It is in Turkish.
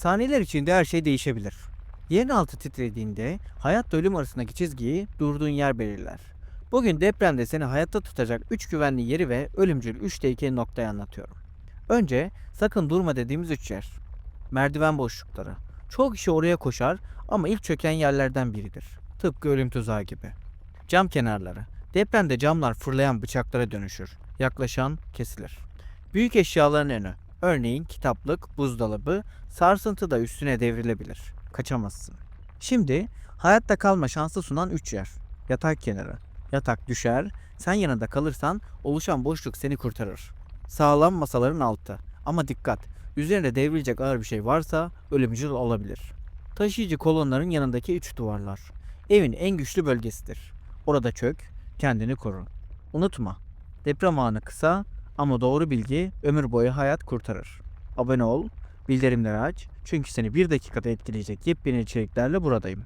Saniyeler içinde her şey değişebilir. Yerin altı titrediğinde hayatla ölüm arasındaki çizgiyi durduğun yer belirler. Bugün depremde seni hayatta tutacak 3 güvenli yeri ve ölümcül 3 tehlikeli noktayı anlatıyorum. Önce sakın durma dediğimiz 3 yer. Merdiven boşlukları. Çoğu kişi oraya koşar ama ilk çöken yerlerden biridir. Tıpkı ölüm tuzağı gibi. Cam kenarları. Depremde camlar fırlayan bıçaklara dönüşür. Yaklaşan kesilir. Büyük eşyaların önü. Örneğin kitaplık, buzdolabı, sarsıntı da üstüne devrilebilir. Kaçamazsın. Şimdi hayatta kalma şansı sunan 3 yer. Yatak kenarı. Yatak düşer, sen yanında kalırsan oluşan boşluk seni kurtarır. Sağlam masaların altı. Ama dikkat, üzerinde devrilecek ağır bir şey varsa ölümcül olabilir. Taşıyıcı kolonların yanındaki üç duvarlar. Evin en güçlü bölgesidir. Orada çök, kendini koru. Unutma, deprem anı kısa ama doğru bilgi ömür boyu hayat kurtarır. Abone ol, bildirimleri aç çünkü seni bir dakikada etkileyecek yepyeni içeriklerle buradayım.